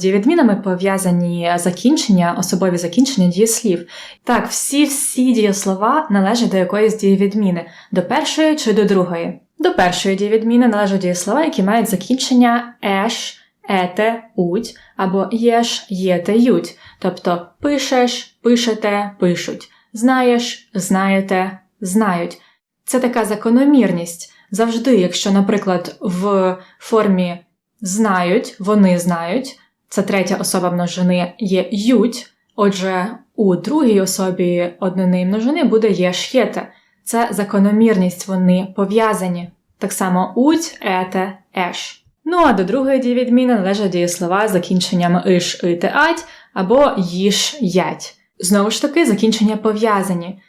дієвідмінами пов'язані закінчення, особові закінчення дієслів. Так, всі-всі дієслова належать до якоїсь дієвідміни, до першої чи до другої. До першої дієвідміни належать дієслова, які мають закінчення еш, ете, уть або єш, єте, ють. Тобто пишеш, пишете, пишуть, знаєш, знаєте, знають. Це така закономірність. Завжди, якщо, наприклад, в формі знають, вони знають, це третя особа множини є ють, отже, у другій особі однини множини буде єш єте. Це закономірність, вони пов'язані. Так само уть, ете, еш. Ну а до другої дієвідміни належать дієслова з закінченням иш, ите, ать або їж, ять. Знову ж таки, закінчення пов'язані.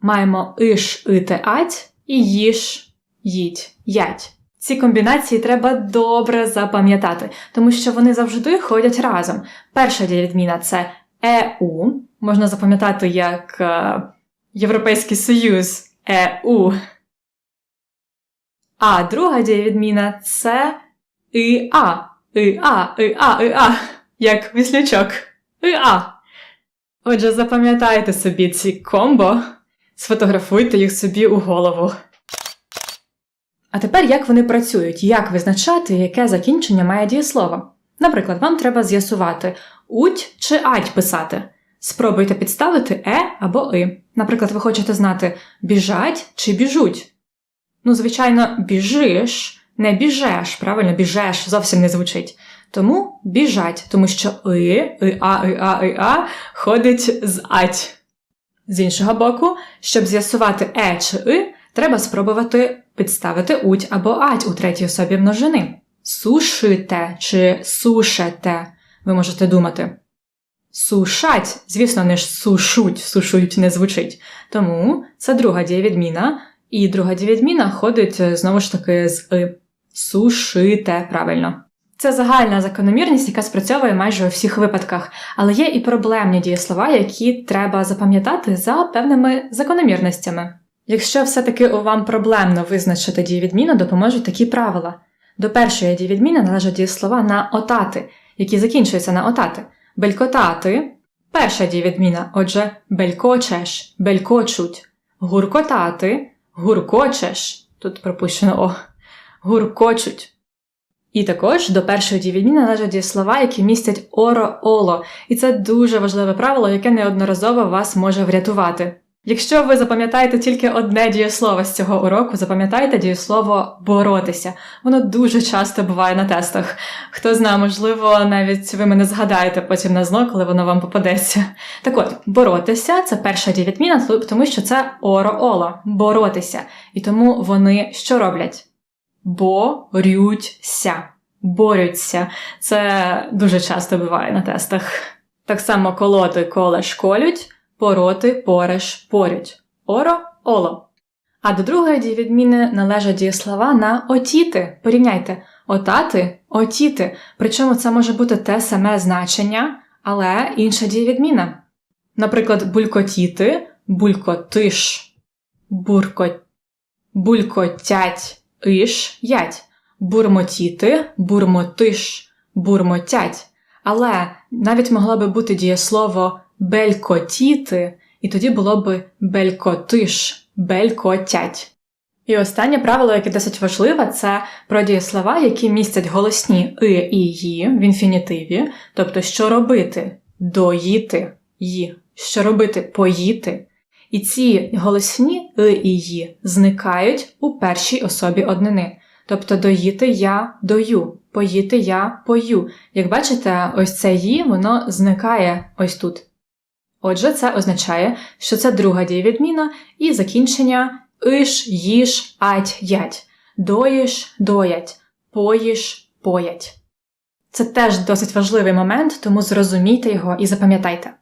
Маємо иш, ите, ать і їж, їдь, ять. Ці комбінації треба добре запам'ятати, тому що вони завжди ходять разом. Перша дієвідміна це ЕУ, можна запам'ятати як е, Європейський Союз ЕУ. А друга дієвідміна це ІА. ІА, ІА, ІА, як віслячок. ІА. Отже, запам'ятайте собі ці комбо, сфотографуйте їх собі у голову. А тепер як вони працюють, як визначати, яке закінчення має дієслово? Наприклад, вам треба з'ясувати, уть чи ать писати. Спробуйте підставити е або и. Наприклад, ви хочете знати, біжать чи біжуть. Ну, звичайно, біжиш, не біжеш, правильно, біжеш зовсім не звучить. Тому біжать, тому що и, и а, и а, и а ходить з ать. З іншого боку, щоб з'ясувати е чи и, треба спробувати підставити уть або ать у третій особі множини. Сушите чи сушете, ви можете думати. Сушать, звісно, не ж сушуть, сушують не звучить. Тому це друга дієвідміна, і друга дієвідміна ходить е, знову ж таки з и. Сушите, правильно. Це загальна закономірність, яка спрацьовує майже у всіх випадках, але є і проблемні дієслова, які треба запам'ятати за певними закономірностями. Якщо все-таки вам проблемно визначити дієвідміну, допоможуть такі правила. До першої дієвідміни належать дієслова на отати, які закінчуються на отати. Белькотати перша дієвідміна, отже, белькочеш, белькочуть, гуркотати, гуркочеш, тут пропущено о, гуркочуть. І також до першої дієвідміни належать дієслова, які містять оро-оло, і це дуже важливе правило, яке неодноразово вас може врятувати. Якщо ви запам'ятаєте тільки одне дієслово з цього уроку, запам'ятайте дієслово боротися. Воно дуже часто буває на тестах. Хто знає, можливо, навіть ви мене згадаєте потім на зно, коли воно вам попадеться. Так от, боротися це перша дієвідміна, тому що це оро-оло, боротися. І тому вони що роблять? Борються. Борються. Це дуже часто буває на тестах. Так само колоти колеш колють пороти, пореш, порють. Оро оло. А до другої дієвідміни належать дієслова на отіти. Порівняйте отати, отіти. Причому це може бути те саме значення, але інша дієвідміна. Наприклад, булькотіти, булькотиш, бурко, булькотять, иш, ять, бурмотіти, бурмотиш, бурмотять. Але навіть могло би бути дієслово белькотіти, і тоді було би белькотиш, белькотять. І останнє правило, яке досить важливе, це про дієслова, які містять голосні и і ї в інфінітиві, тобто що робити доїти ї, що робити поїти. І ці голосні и і ї зникають у першій особі однини. Тобто доїти я дою, поїти я пою. Як бачите, ось це ї, воно зникає ось тут. Отже, це означає, що це друга дієвідміна і закінчення иш, їж, ать, ять, доїш, доять, поїш, поять. Це теж досить важливий момент, тому зрозумійте його і запам'ятайте.